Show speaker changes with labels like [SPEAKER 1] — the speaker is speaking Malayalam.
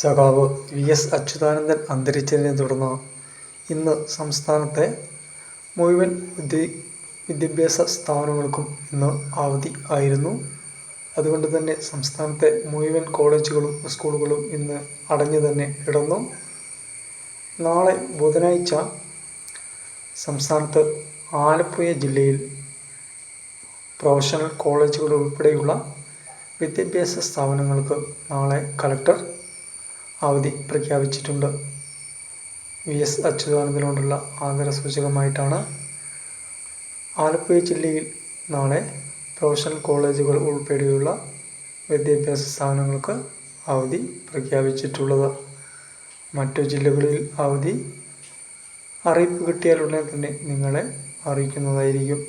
[SPEAKER 1] സഖാവ് വി എസ് അച്യുതാനന്ദൻ അന്തരിച്ചതിനെ തുടർന്ന് ഇന്ന് സംസ്ഥാനത്തെ മുഴുവൻ വിദ്യ വിദ്യാഭ്യാസ സ്ഥാപനങ്ങൾക്കും ഇന്ന് അവധി ആയിരുന്നു. അതുകൊണ്ട് തന്നെ സംസ്ഥാനത്തെ മുഴുവൻ കോളേജുകളും സ്കൂളുകളും ഇന്ന് അടഞ്ഞു തന്നെ കിടന്നു. നാളെ ബുധനാഴ്ച സംസ്ഥാനത്ത് ആലപ്പുഴ ജില്ലയിൽ പ്രൊഫഷണൽ കോളേജുകൾ ഉൾപ്പെടെയുള്ള വിദ്യാഭ്യാസ സ്ഥാപനങ്ങൾക്ക് നാളെ കലക്ടർ അവധി പ്രഖ്യാപിച്ചിട്ടുണ്ട്. വി. എസ്. അച്യുതാനന്ദനോടുള്ള ആദര സൂചകമായിട്ടാണ് ആലപ്പുഴ ജില്ലയിൽ നാളെ പ്രൊഫഷണൽ കോളേജുകൾ ഉൾപ്പെടെയുള്ള വിദ്യാഭ്യാസ സ്ഥാപനങ്ങൾക്ക് അവധി പ്രഖ്യാപിച്ചിട്ടുള്ളത്. മറ്റു ജില്ലകളിൽ അവധി അറിയിപ്പ് കിട്ടിയാൽ ഉടനെ തന്നെ നിങ്ങളെ അറിയിക്കുന്നതായിരിക്കും.